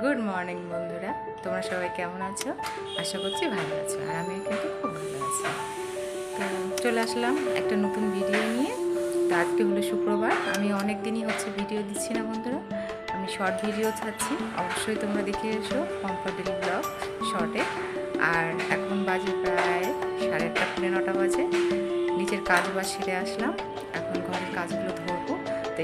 Good morning বন্ধুরা। তোমরা সবাই কেমন আছো? আশা করছি ভালো আছো, আর আমি কিন্তু খুব ভালো আছি। তো চলে আসলাম একটা নতুন ভিডিও নিয়ে। তো আজকে হলো শুক্রবার। আমি অনেক দিনই হচ্ছে ভিডিও দিচ্ছি না, বন্ধুরা। আমি শর্ট ভিডিও ছাড়ছি। অবশ্যই তোমরা দেখে এসো কমফর্টেবল ব্লগ শর্টে আর এখন বাজে প্রায় সাড়ে আটটা পৌনে নটা বাজে। নিজের কাজ বাজ সেরে আসলাম। এখন ঘরের কাজগুলো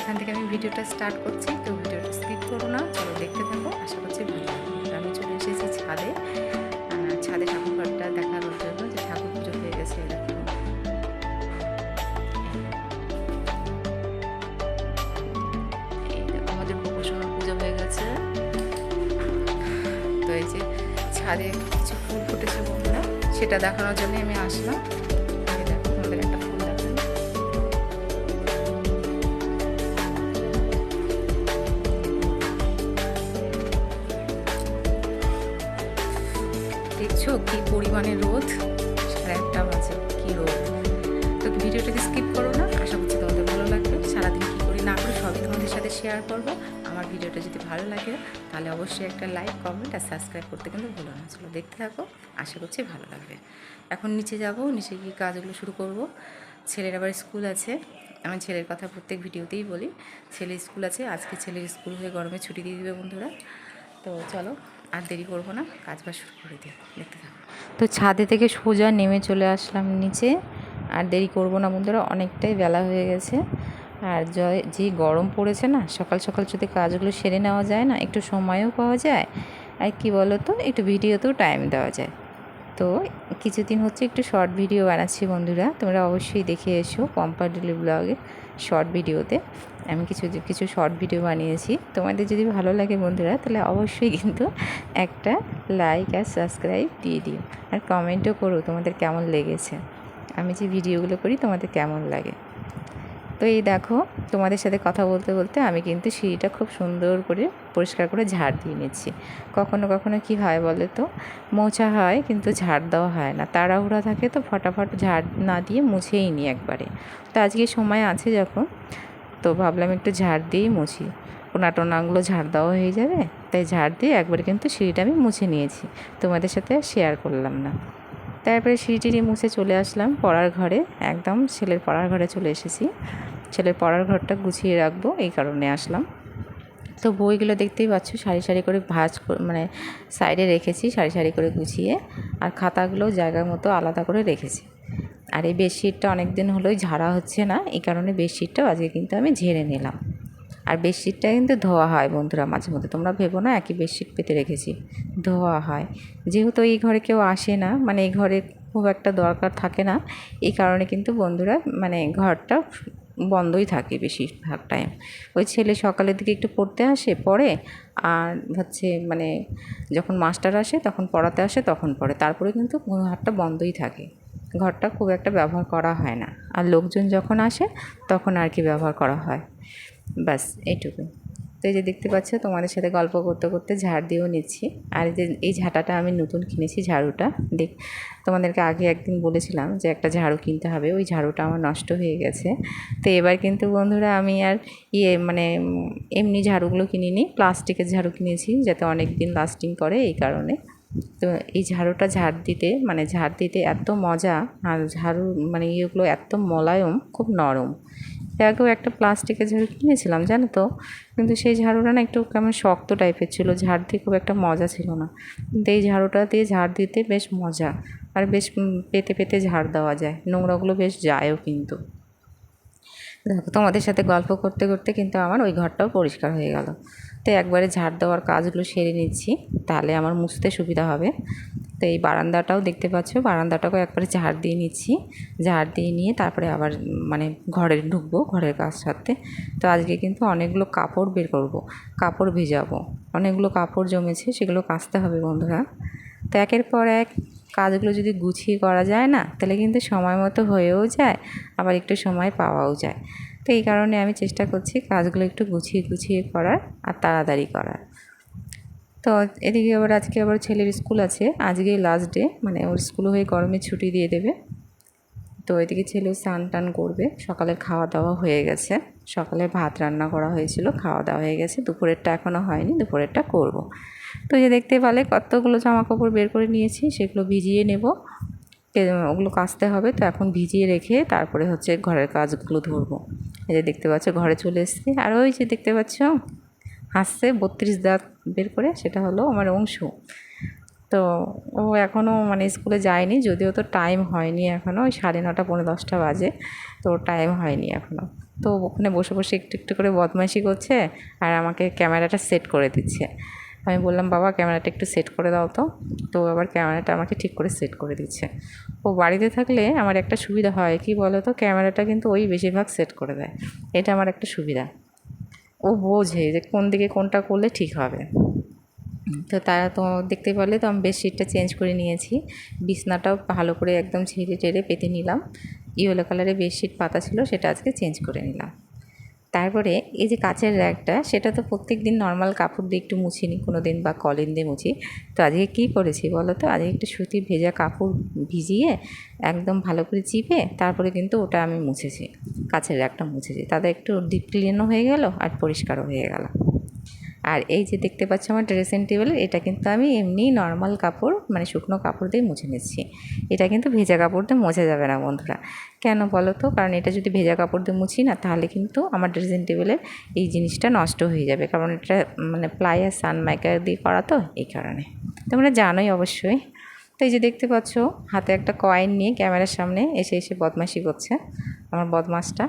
এখান থেকে আমি ভিডিওটা স্টার্ট করছি, তো ভিডিওটা স্কিপ করো না, চলো দেখতে থাকো, আশা করছি ভালো আমি চলে এসেছি ছাদে ছাদে ঠাকুর ঘরটা দেখানোর জন্য, যে ঠাকুর পুজো হয়ে গেছে দেখো, আমাদের গোপসঙ্গ পুজো হয়ে গেছে। তো এই যে ছাদে কিছু ফুল ফুটেছে বন্ধুরা, সেটা দেখানোর জন্য আমি আসলাম। পরিমাণে রোদ? সাড়ে একটা বাজে, কি রোদ? তো ভিডিওটাকে স্কিপ করো না, আশা করছি তোমাদের ভালো লাগবে। সারাদিন কী করি না করি সবই তোমাদের সাথে শেয়ার করব। আমার ভিডিওটা যদি ভালো লাগে, তাহলে অবশ্যই একটা লাইক কমেন্ট আর সাবস্ক্রাইব করতে কিন্তু ভুলো না। চলো দেখতে থাকো, আশা করছি ভালো লাগবে। এখন নিচে যাব, নিচে গিয়ে কাজগুলো শুরু করব। ছেলের আবার স্কুল আছে। আমি ছেলের কথা প্রত্যেক ভিডিওতেই বলি। ছেলে স্কুল আছে, আজকে ছেলের স্কুল হয়ে গরমে ছুটি দিয়ে দিবে বন্ধুরা। তো চলো আর দেরি করব না কাজ বাজ শুরু করে দিই দেখতে থাকো। তো ছাদে থেকে সোজা নেমে চলে আসলাম নিচে, আর দেরি করব না বন্ধুরা, অনেকটাই বেলা হয়ে গেছে। আর জয়, যে গরম পড়েছে না, সকাল সকাল যদি কাজগুলো সেরে নেওয়া যায় না, একটু সময়ও পাওয়া যায়, আর কি বলো তো একটু ভিডিওতেও টাইম দেওয়া যায়। তো কিছুদিন হচ্ছে একটু শর্ট ভিডিও বানাচ্ছি বন্ধুরা, তোমরা অবশ্যই দেখে এসো পম্পাডুলি ব্লগে শর্ট ভিডিওতে আমি কিছু কিছু শর্ট ভিডিও বানিয়েছি। তোমাদের যদি ভালো লাগে বন্ধুরা, তাহলে অবশ্যই কিন্তু একটা লাইক আর সাবস্ক্রাইব দিয়ে দিও। আর কমেন্টও করো তোমাদের কেমন লেগেছে। আমি যে ভিডিওগুলো করি তোমাদের কেমন লাগে। তো এই দেখো, তোমাদের সাথে কথা বলতে বলতে আমি কিন্তু সিঁড়িটা খুব সুন্দর করে পরিষ্কার করে ঝাড় দিয়ে নিচ্ছি। কখনো কখনো কি হয় বলো তো? মোছা হয় কিন্তু ঝাড় দেওয়া হয় না। তাড়াহুড়া থাকে তো ফটাফট ঝাড় না দিয়ে মুছেই নিই একবারে। তো আজকে সময় আছে যখন, তো ভাবলাম একটু ঝাড় দিয়েই মুছি। কোনা টোনাগুলো ঝাড় দেওয়া হয়ে যাবে, তাই ঝাড় দিয়ে একবারে কিন্তু সিঁড়িটা আমি মুছে নিয়েছি। তোমাদের সাথে শেয়ার করলাম না। তারপরে সিঁড়িটিরি মুছে চলে আসলাম পড়ার ঘরে। একদম ছেলের পড়ার ঘরে চলে এসেছি। ছেলের পড়ার ঘরটা গুছিয়ে রাখব, এই কারণে আসলাম। তো বইগুলো দেখতেই পাচ্ছ, সারি সারি করে ভাঁজ মানে সাইডে রেখেছি, সারি সারি করে গুছিয়ে। আর খাতাগুলো জায়গার মতো আলাদা করে রেখেছি। আর এই বেডশিটটা অনেক দিন হলোই ঝাড়া হচ্ছে না, এই কারণে বেডশিটটাও আজকে কিন্তু আমি ঝেড়ে নিলাম। আর বেডশিটটা কিন্তু ধোয়া হয় বন্ধুরা মাঝে মধ্যে। তোমরা ভেবো না, একই বেডশিট পেতে রেখেছি। ধোয়া হয়। যেহেতু এই ঘরে কেউ আসে না মানে এই ঘরে খুব একটা দরকার থাকে না, এই কারণে কিন্তু বন্ধুরা মানে ঘরটা বন্ধই থাকে বেশিরভাগ টাইম ওই ছেলে সকালের দিকে একটু পড়তে আসে, পড়ে, আর হচ্ছে মানে যখন মাস্টার আসে, তখন পড়াতে আসে, তখন পড়ে। তারপরে কিন্তু ঘরটা বন্ধই থাকে। ঘরটা খুব একটা ব্যবহার করা হয় না। আর লোকজন যখন আসে, তখন আর কি ব্যবহার করা হয়। ব্যাস এইটুকু তো এই যে দেখতে পাচ্ছ, তোমাদের সাথে গল্প করতে করতে ঝাড় দিয়েও নিচ্ছি। আর যে, এই ঝাঁটাটা আমি নতুন কিনেছি, ঝাড়ুটা। দেখ, তোমাদেরকে আগে একদিন বলেছিলাম যে একটা ঝাড়ু কিনতে হবে, ওই ঝাড়ুটা আমার নষ্ট হয়ে গেছে। তো এবার কিন্তু বন্ধুরা, আমি আর ইয়ে মানে এমনি ঝাড়ুগুলো কিনিনি, প্লাস্টিকের ঝাড়ু কিনেছি, যাতে অনেক দিন লাস্টিং করে এই কারণে। তো এই ঝাড়ুটা ঝাড় দিতে মানে ঝাড় দিতে এত মজা, আর ঝাড়ু মানে ইয়েগুলো এত মোলায়ম, খুব নরম। এর আগেও একটা প্লাস্টিকের ঝাড়ু কিনেছিলাম, জানো তো? কিন্তু সেই ঝাড়ুটা না একটু কেমন শক্ত টাইপের ছিল, ঝাড় দিয়ে খুব একটা মজা ছিল না। কিন্তু এই ঝাড়ুটা দিয়ে ঝাড় দিতে বেশ মজা, আর বেশ পেতে পেতে ঝাড় দেওয়া যায়। নোংরাগুলো বেশ যায়ও কিন্তু। দেখো, তোমাদের সাথে গল্প করতে করতে কিন্তু আমার ওই ঘরটাও পরিষ্কার হয়ে গেল। তো একবারে ঝাড় দেওয়ার কাজগুলো সেরে নিচ্ছি, তাহলে আমার মুছতে সুবিধা হবে। তো এই বারান্দাটাও দেখতে পাচ্ছ, বারান্দাটাকেও একবারে ঝাড় দিয়ে নিচ্ছি। ঝাড় দিয়ে নিয়ে তারপরে আবার মানে ঘরে ঢুকবো, ঘরের কাজ সারতে। তো আজকে কিন্তু অনেকগুলো কাপড় বের করব, কাপড় ভেজাবো। অনেকগুলো কাপড় জমেছে, সেগুলো কাচতে হবে বন্ধুরা। তো একের পর এক কাজগুলো যদি গুছিয়ে করা যায় না, তাহলে কিন্তু সময় মতো হয়েও যায়, আবার একটু সময় পাওয়াও যায়। তো এই কারণে আমি চেষ্টা করছি কাজগুলো একটু গুছিয়ে গুছিয়ে করার আর তাড়াতাড়ি করার। তো এদিকে আবার আজকে আবার ছেলের স্কুল আছে আজকেই লাস্ট ডে মানে ওর স্কুল হয়ে গরমে ছুটি দিয়ে দেবে। তো এদিকে ছেলেও স্নান টান করবে, সকালের খাওয়া দাওয়া হয়ে গেছে। সকালে ভাত রান্না করা হয়েছিল, খাওয়া দাওয়া হয়ে গেছে, দুপুরেরটা এখনও হয়নি, দুপুরেরটা করব। তো যে দেখতে পেলে কতগুলো জামা কাপড় বের করে নিয়েছি, সেগুলো ভিজিয়ে নেব। ওগুলো কাচতে হবে, তো এখন ভিজিয়ে রেখে তারপরে হচ্ছে ঘরের কাজগুলো ধরবো। এই যে দেখতে পাচ্ছ, ঘরে চলে এসেছি। আর ওই যে দেখতে পাচ্ছ, হাসছে, বত্রিশ দাঁত বের করে, সেটা হলো আমার অংশু। তো ও এখনও মানে স্কুলে যায়নি, যদিও তো টাইম হয়নি এখনও ওই সাড়ে নটা, পৌনে দশটা বাজে, তো টাইম হয়নি এখনও তো ওখানে বসে বসে একটু একটু করে বদমাইশি করছে আর আমাকে ক্যামেরাটা সেট করে দিচ্ছে। আমি বললাম, বাবা, ক্যামেরাটা একটু সেট করে দাও তো। তো আবার ক্যামেরাটা আমাকে ঠিক করে সেট করে দিচ্ছে। ও বাড়িতে থাকলে আমার একটা সুবিধা হয়, কি বলো তো ক্যামেরাটা কিন্তু ওই বেশিরভাগ সেট করে দেয়। এটা আমার একটা সুবিধা। ও বোঝে যে কোন দিকে কোনটা করলে ঠিক হবে। তো তারা তো দেখতে পারলে তো আমি বেডশিটটা চেঞ্জ করে নিয়েছি। বিছনাটাও ভালো করে একদম ঝেড়ে টেড়ে পেতে নিলাম। ইয়েলো কালারের বেডশিট পাতা ছিল, সেটা আজকে চেঞ্জ করে নিলাম। তারপরে এই যে কাচের র্যাকটা সেটা তো প্রত্যেক দিন নর্মাল কাপড় দিয়ে একটু মুছি নিই কোনো দিন বা কলিন দিয়ে মুছি। তো আজকে কী করেছি বলো তো? আজকে একটু সুতির ভেজা কাপড় ভিজিয়ে একদম ভালো করে চিপে, তারপরে কিন্তু ওটা আমি মুছেছি কাছের র্যাকটা মুছেছি। তাতে একটু ডিপ ক্লিনও হয়ে গেল আর পরিষ্কারও হয়ে গেল। আর এই যে দেখতে পাচ্ছ আমার ড্রেসিং টেবিল এটা কিন্তু আমি এমনি নর্মাল কাপড় মানে শুকনো কাপড় দিয়ে মুছে নিচ্ছি। এটা কিন্তু ভেজা কাপড় দিয়ে মোছা যাবে না বন্ধুরা। কেন বলো তো? কারণ এটা যদি ভেজা কাপড় দিয়ে মুছি না, তাহলে কিন্তু আমার ড্রেসিং টেবিলের এই জিনিসটা নষ্ট হয়ে যাবে। কারণ এটা মানে প্লাই আর সানমাইকার দিয়ে করা তো এই কারণে। তোমরা জানোই অবশ্যই। তো এই যে দেখতে পাচ্ছ, হাতে একটা কয়েন নিয়ে ক্যামেরার সামনে এসে এসে বদমাশি করছে আমার বদমাসটা।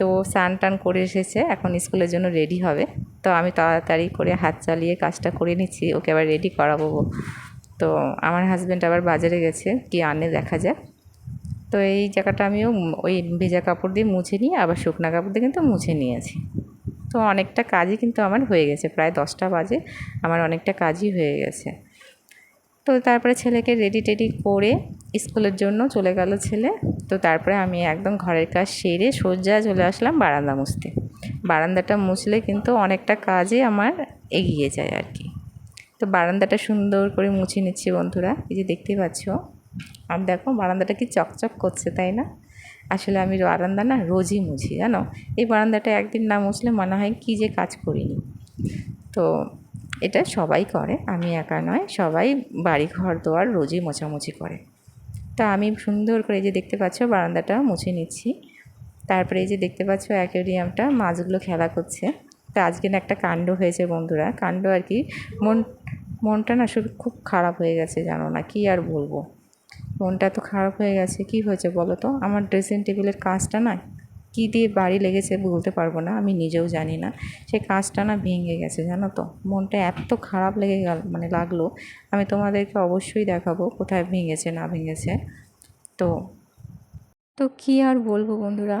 তো স্নান টান করে এসেছে, এখন স্কুলের জন্য রেডি হবে। তো আমি তাড়াতাড়ি করে হাত চালিয়ে কাজটা করে নিচ্ছি, ওকে আবার রেডি করাবো। তো আমার হাজব্যান্ড আবার বাজারে গেছে, কি আনে দেখা যাক। তো এই জায়গাটা আমিও ওই ভেজা কাপড় দিয়ে মুছে নিয়ে, আবার শুকনো কাপড় দিয়ে কিন্তু মুছে নিয়েছি। তো অনেকটা কাজই কিন্তু আমার হয়ে গেছে, প্রায় দশটা বাজে, আমার অনেকটা কাজই হয়ে গেছে। তো তারপরে ছেলেকে রেডি টেডি করে স্কুলের জন্য চলে গেল ছেলে। তো তারপরে আমি একদম ঘরের কাজ সেরে সোজা চলে আসলাম বারান্দা মুছতে। বারান্দাটা মুছলে কিন্তু অনেকটা কাজে আমার এগিয়ে যায় আর কি। তো বারান্দাটা সুন্দর করে মুছে নিচ্ছি বন্ধুরা, এই যে দেখতে পাচ্ছ। আর দেখো বারান্দাটা কি চকচক করছে, তাই না? আসলে আমি বারান্দা না রোজই মুছি, জানো? এই বারান্দাটা একদিন না মুছলে মনে হয় কি যে কাজ করিনি। তো এটা সবাই করে, আমি একা নয়, সবাই বাড়ি ঘর দোয়ার রোজই মোছামুছি করে। তা আমি সুন্দর করে যে দেখতে পাচ্ছ, বারান্দাটা মুছে নিচ্ছি। তারপরে এই যে দেখতে পাচ্ছ অ্যাকোরিয়ামটা মাছগুলো খেলা করছে। তা আজকে না একটা কাণ্ড হয়েছে বন্ধুরা, কাণ্ড আর কি, মন, মনটা না শুধু খুব খারাপ হয়ে গেছে, জানো না, কি আর বলব। মনটা তো খারাপ হয়ে গেছে, কি হয়েছে বলো তো? আমার ড্রেসিং টেবিলের কাজটা না কী দিয়ে বাড়ি লেগেছে বলতে পারব না, আমি নিজেও জানি না। সে কাজটা না ভেঙে গেছে, জানো তো? মনটা এত খারাপ লেগে গেল মানে লাগল। আমি তোমাদেরকে অবশ্যই দেখাবো কোথায় ভেঙেছে, না ভেঙেছে। তো তো কী আর বলব বন্ধুরা?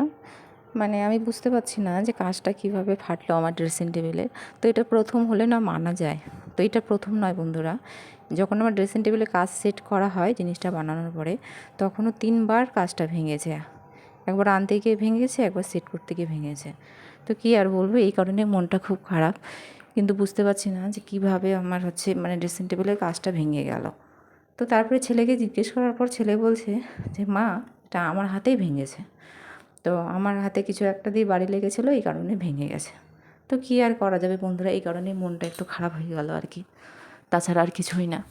মানে আমি বুঝতে পারছি না যে কাজটা কীভাবে ফাটলো আমার ড্রেসিং টেবিলে তো এটা প্রথম হলে না মানা যায়। তো এটা প্রথম নয় বন্ধুরা। যখন আমার ড্রেসিং টেবিলে কাজ সেট করা হয় জিনিসটা বানানোর পরে, তখনও তিনবার কাজটা ভেঙেছে। একবার আনতে গিয়ে ভেঙেছে, একবার সেট করতে গিয়ে ভেঙেছে। তো কী আর বলব, এই কারণে মনটা খুব খারাপ। কিন্তু বুঝতে পারছি না যে কীভাবে আমার হচ্ছে মানে ড্রেসিং টেবিলের কাজটা ভেঙে গেল। তো তারপরে ছেলেকে জিজ্ঞেস করার পর ছেলে বলছে যে, মা, এটা আমার হাতেই ভেঙেছে। তো আমার হাতে কিছু একটা দিয়ে বাড়ি লেগেছিলো, এই কারণে ভেঙে গেছে। তো কী আর করা যাবে বন্ধুরা, এই কারণে মনটা একটু খারাপ হয়ে গেল আর কি। তাছাড়া আর কিছুই না।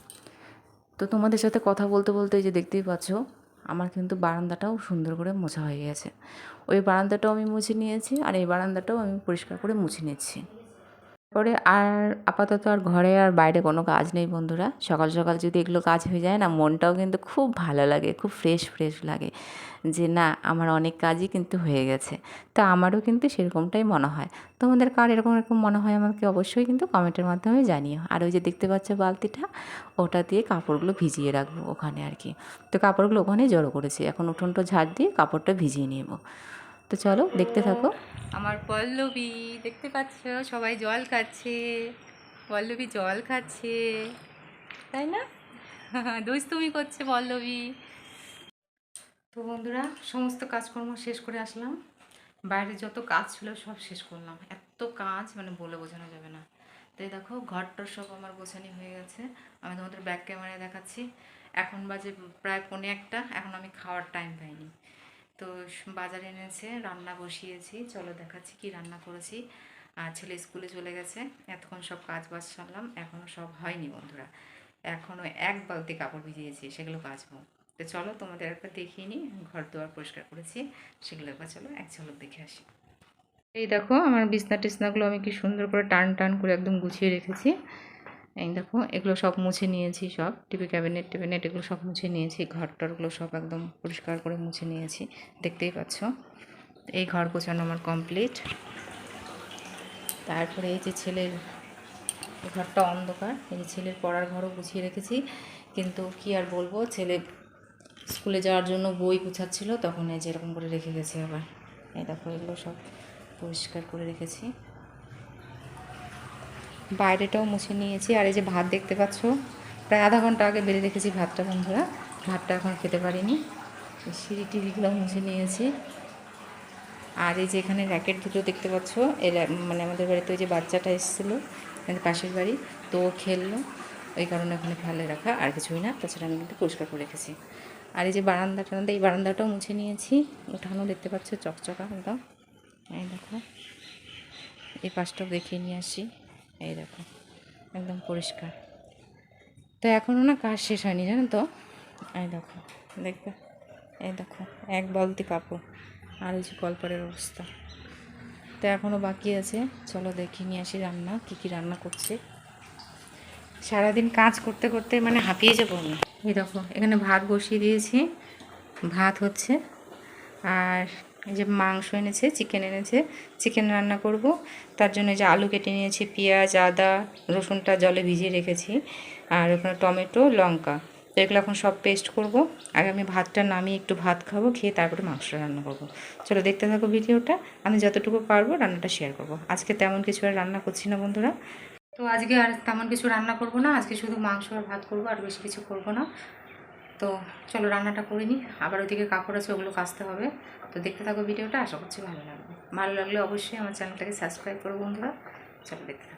তো তোমাদের সাথে কথা বলতে বলতে যে দেখতেই পাচ্ছ আমার কিন্তু বারান্দাটাও সুন্দর করে মোছা হয়ে গেছে। ওই বারান্দাটাও আমি মুছে নিয়েছি আর এই বারান্দাটাও আমি পরিষ্কার করে মুছে নিচ্ছি। পরে আর আপাতত আর ঘরে আর বাইরে কোনো কাজ নেই বন্ধুরা। সকাল সকাল যদি এগুলো কাজ হয়ে যায় না, মনটাও কিন্তু খুব ভালো লাগে, খুব ফ্রেশ ফ্রেশ লাগে যে না, আমার অনেক কাজই কিন্তু হয়ে গেছে। তা আমারও কিন্তু সেরকমটাই মনে হয়। তোমাদের কার এরকম এরকম মনে হয় আমাকে অবশ্যই কিন্তু কমেন্টের মাধ্যমে জানিও। আর ওই যে দেখতে পাচ্ছ বালতিটা, ওটা দিয়ে কাপড়গুলো ভিজিয়ে রাখব ওখানে আর কি। তো কাপড়গুলো ওখানে জড়ো করেছি। এখন উঠোনটা ঝাড় দিয়ে কাপড়টা ভিজিয়ে নেব। তো চলো দেখতে থাকো। আমার পল্লবী দেখতে পাচ্ছ? সবাই জল খাচ্ছে। পল্লবী জল খাচ্ছে। তাই না? দুষ্টুমি করছে পল্লবী। তো বন্ধুরা সমস্ত কাজকর্ম শেষ করে আসলাম। বাইরে যত কাজ ছিল সব শেষ করলাম। এত কাজ মানে বলে বোঝানো যাবে না। তাই দেখো ঘরটার সব আমার গোছানি হয়ে গেছে। আমি তোমাদের ব্যাক ক্যামেরায় দেখাচ্ছি। এখন বাজে প্রায় পৌনে একটা। এখন আমি খাওয়ার টাইম পাইনি। তো বাজারে এনেছে, রান্না বসিয়েছি। চলো দেখাচ্ছি কি রান্না করেছি। আর ছেলে স্কুলে চলে গেছে। এতক্ষণ সব কাজ বাজ সারলাম। এখনও সব হয়নি বন্ধুরা। এখনও এক বালতি কাপড় ভিজিয়েছি, সেগুলো কাচবো। তো চলো তোমাদের একবার দেখিয়ে নিই। ঘর দুয়ার পরিষ্কার করেছি। সেগুলো একবার চলো, এক ঝলক দেখে আসি। এই দেখো, আমার বিছনা টিছনাগুলো আমি কি সুন্দর করে টান টান করে একদম গুছিয়ে রেখেছি। এই দেখো, এগুলো সব মুছে নিয়েছি সব। টিভি ক্যাবিনেট টিবিনেট এগুলো সব মুছে নিয়েছি। ঘর টরগুলো সব একদম পরিষ্কার করে মুছে নিয়েছি। দেখতেই পাচ্ছ? এই ঘর গোছানো আমার কমপ্লিট তারপরে এই যে ছেলের ঘরটা অন্ধকার। এই ছেলের পড়ার ঘরও গুছিয়ে রেখেছি। কিন্তু কি আর বলব, ছেলে স্কুলে যাওয়ার জন্য বই গুছাচ্ছিল, তখন এই যে এরকম করে রেখে গেছি আবার। এই দেখো, এগুলো সব পরিষ্কার করে রেখেছি। বাইরেটাও মুছে নিয়েছি। আর এই যে ভাত দেখতে পাচ্ছ, প্রায় আধা ঘণ্টা আগে বেড়ে রেখেছি ভাতটা, বন্ধুরা। ভাতটা এখন খেতে পারিনি। সিঁড়ি টিভিগুলো মুছে নিয়েছি। আর এই যে এখানে র্যাকেট দুটো দেখতে পাচ্ছ, এর মানে আমাদের বাড়িতে ওই যে বাচ্চাটা এসেছিল পাশের বাড়ি, তো খেললো। ওই কারণে ওখানে ফেলে রাখা, আর কিছুই না। তাছাড়া আমি কিন্তু পরিষ্কার করে রেখেছি। আর এই যে বারান্দা টারান্দা, এই বারান্দাটাও মুছে নিয়েছি। উঠানো দেখতে পাচ্ছ, চকচকা একদম। এই দেখো, এই পাশটাও দেখিয়ে নিয়ে আসি। এই দেখো, একদম পরিষ্কার। তো এখনও না কাজ শেষ হয়নি, জানো তো? এই দেখো, দেখবে? এই দেখো, এক বালতি কাপড় আর এই যে কলপারের অবস্থা। তো এখনও বাকি আছে, চলো দেখি নিয়ে আসি রান্না, কী কী রান্না করছে। সারাদিন কাজ করতে করতে মানে হাঁপিয়ে যাব আমি। এই দেখো, এখানে ভাত বসিয়ে দিয়েছি, ভাত হচ্ছে, আর এই যে মাংস এনেছে চিকেন এনেছে চিকেন রান্না করব। তার জন্য যে আলু কেটে নিয়েছি, পেঁয়াজ, আদা, রসুনটা জলে ভিজিয়ে রেখেছি। আর ওখানে টমেটো, লঙ্কা। তো এগুলো এখন সব পেস্ট করব। আগে আমি ভাতটা নামিয়ে একটু ভাত খাব, খেয়ে তারপরে মাংসটা রান্না করব। চলো দেখতে থাকো ভিডিওটা। আমি যতটুকু পারব রান্নাটা শেয়ার করব। আজকে তেমন কিছু আর রান্না করছি না, বন্ধুরা। তো আজকে আর তেমন কিছু রান্না করব না। আজকে শুধু মাংস আর ভাত করব, আর বেশি কিছু করব না। তো চলো রান্নাটা করে নিই। আবার ওদিকে কাপড় আছে, ওগুলো কাচতে হবে। তো দেখতে থাকো ভিডিওটা, আশা করছি ভালো লাগবে। ভালো লাগলে অবশ্যই আমার চ্যানেলটাকে সাবস্ক্রাইব করো বন্ধুরা। চলো দেখতে থাকো।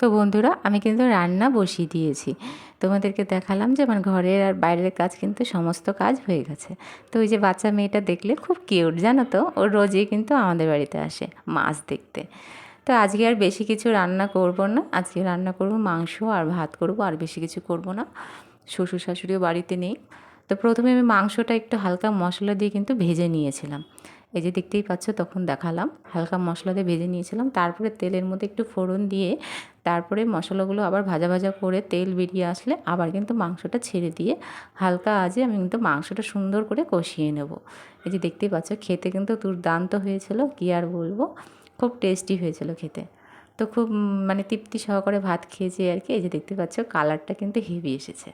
তো বন্ধুরা, আমি কিন্তু রান্না বসিয়ে দিয়েছি। তোমাদেরকে দেখালাম যে আমার ঘরের আর বাইরের কাজ কিন্তু সমস্ত কাজ হয়ে গেছে। তো ওই যে বাচ্চা মেয়েটা দেখলে খুব কিউট, জানো তো? ও রোজই কিন্তু আমাদের বাড়িতে আসে মাছ দেখতে। তো আজকে আর বেশি কিছু রান্না করব না। আজকে রান্না করব মাংস আর ভাত করব, আর বেশি কিছু করব না। শ্বশুর শাশুড়িও বাড়িতে নেই। তো প্রথমে আমি মাংসটা একটু হালকা মশলা দিয়ে কিন্তু ভেজে নিয়েছিলাম। এই যে দেখতেই পাচ্ছ, তখন দেখালাম। হালকা মশলা দিয়ে ভেজে নিয়েছিলাম। তারপরে তেলের মধ্যে একটু ফোড়ন দিয়ে তারপরে মশলাগুলো আবার ভাজা ভাজা করে তেল বেরিয়ে আসলে আবার কিন্তু মাংসটা ছেড়ে দিয়ে হালকা আজে আমি কিন্তু মাংসটা সুন্দর করে কষিয়ে নেব। এই যে দেখতেই পাচ্ছ, খেতে কিন্তু দুর্দান্ত হয়েছিল, কী আর বলব? খুব টেস্টি হয়েছিল খেতে। তো খুব মানে তৃপ্তি সহকারে ভাত খেয়েছি আর কি। এই যে দেখতে পাচ্ছ কালারটা কিন্তু হেভি এসেছে।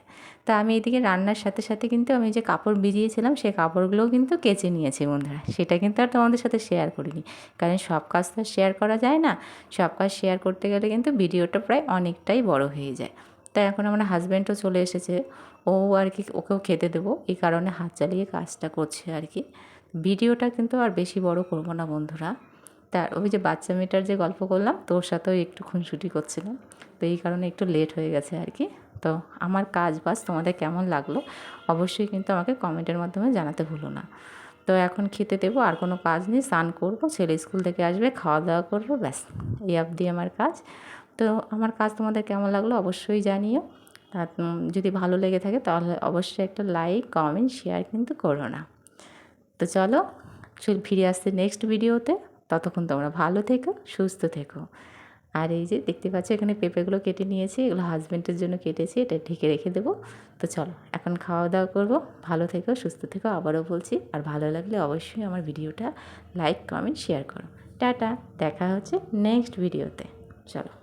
তা আমি এদিকে রান্নার সাথে সাথে কিন্তু আমি যে কাপড় ভিজিয়েছিলাম সেই কাপড়গুলোও কিন্তু কেচে নিয়েছি বন্ধুরা। সেটা কিন্তু আর তোমাদের সাথে শেয়ার করিনি। কারণ সব কাজ তো শেয়ার করা যায় না। সব কাজ শেয়ার করতে গেলে কিন্তু ভিডিওটা প্রায় অনেকটাই বড় হয়ে যায়। তাই এখন আমার হাজব্যান্ডও চলে এসেছে। ও আর কি ওকেও খেতে দেবো। এই কারণে হাত চালিয়ে কাজটা করছে আর কি। ভিডিওটা কিন্তু আর বেশি বড় করব না বন্ধুরা। তার ওই যে বাচ্চা মেয়েটার যে গল্প করলাম, তোর সাথেও একটু খুনসুটি করছিলাম। তো এই কারণে একটু লেট হয়ে গেছে আর কি। তো আমার কাজ বাজ, তোমাদের কেমন লাগল অবশ্যই কিন্তু আমাকে কমেন্টের মাধ্যমে জানাতে ভুলো না। তো এখন খেতে দেবো, আর কোনো কাজ নেই, স্নান করব, ছেলে স্কুল থেকে আসবে খাওয়া দাওয়া করব, ব্যাস, এই অবধি আমার কাজ। তো আমার কাজ তোমাদের কেমন লাগল অবশ্যই জানিও। আর যদি ভালো লেগে থাকে তাহলে অবশ্যই একটা লাইক কমেন্ট শেয়ার কিন্তু করো না। তো চলো ফিরে আসতে নেক্সট ভিডিওতে ততক্ষণ তোমরা ভালো থেকো, সুস্থ থেকো। আর এই যে দেখতে পাচ্ছ এখানে পেঁপেগুলো কেটে নিয়েছি, এগুলো হাজব্যান্ডের জন্য কেটেছি, এটা ঢেকে রেখে দেবো। তো চলো, এখন খাওয়া দাওয়া করব। ভালো থেকো, সুস্থ থেকো, আবারও বলছি। আর ভালো লাগলে অবশ্যই আমার ভিডিওটা লাইক কমেন্ট শেয়ার করো। টাটা, দেখা হচ্ছে নেক্সট ভিডিওতে চলো।